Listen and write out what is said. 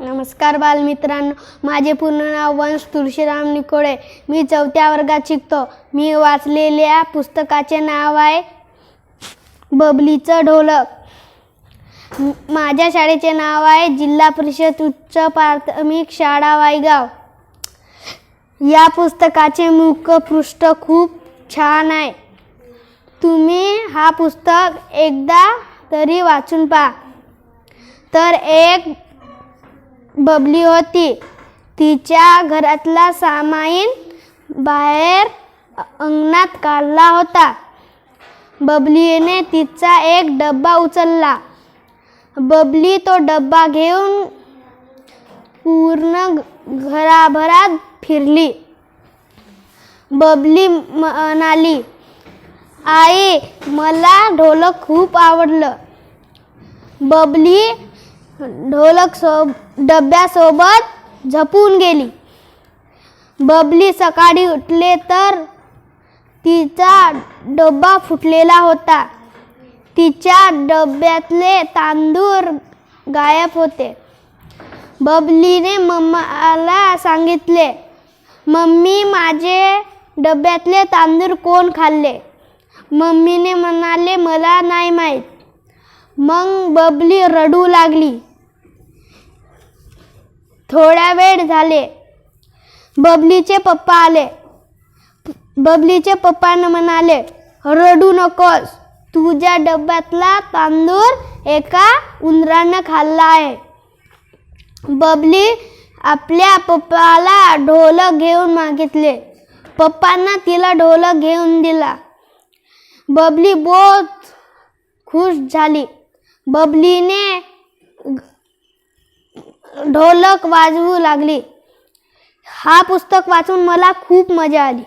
नमस्कार बालमित्रांनो. माझे पूर्ण नाव वंश तुळशीराम निकोळे. मी चौथ्या वर्गात शिकतो. मी वाचलेल्या पुस्तकाचे नाव आहे बबलीचं ढोलक. माझ्या शाळेचे नाव आहे जिल्हा परिषद उच्च प्राथमिक शाळा वायगाव. या पुस्तकाचे मुखपृष्ठ खूप छान आहे. तुम्ही हा पुस्तक एकदा तरी वाचून पहा. तर एक बबली होती. तिच्या घरातला सामाईन बाहेर अंगणात काढला होता. बबलीने तिचा एक डब्बा उचलला. बबली तो डब्बा घेऊन पूर्ण घराभरात फिरली. बबली म्हणाली आई मला ढोलक खूप आवडलं. बबली ढोलक सो डब्यासोबत झपून गेली. बबली सकाळी उठले तर तिचा डब्बा फुटलेला होता. तिच्या डब्यातले तांदूळ गायब होते. बबलीने मम्माला सांगितले मम्मी माझे डब्यातले तांदूळ कोण खाल्ले? मम्मीने म्हणाले मला नाही माहीत. मग बबली रडू लागली. थोड्या वेळ झाले. बबलीचे पप्पा आले. बबलीचे पप्पानं म्हणाले रडू नकोस. तुझ्या डब्यातला तांदूळ एका उंदरानं खाल्ला आहे. बबली आपल्या पप्पाला ढोलक घेऊन मागितले. पप्पांना तिला ढोलक घेऊन दिला. बबली बहुत खुश झाली. बबलीने ढोलक वाजवू लागले. हा पुस्तक वाचून मला खूप मजा आली.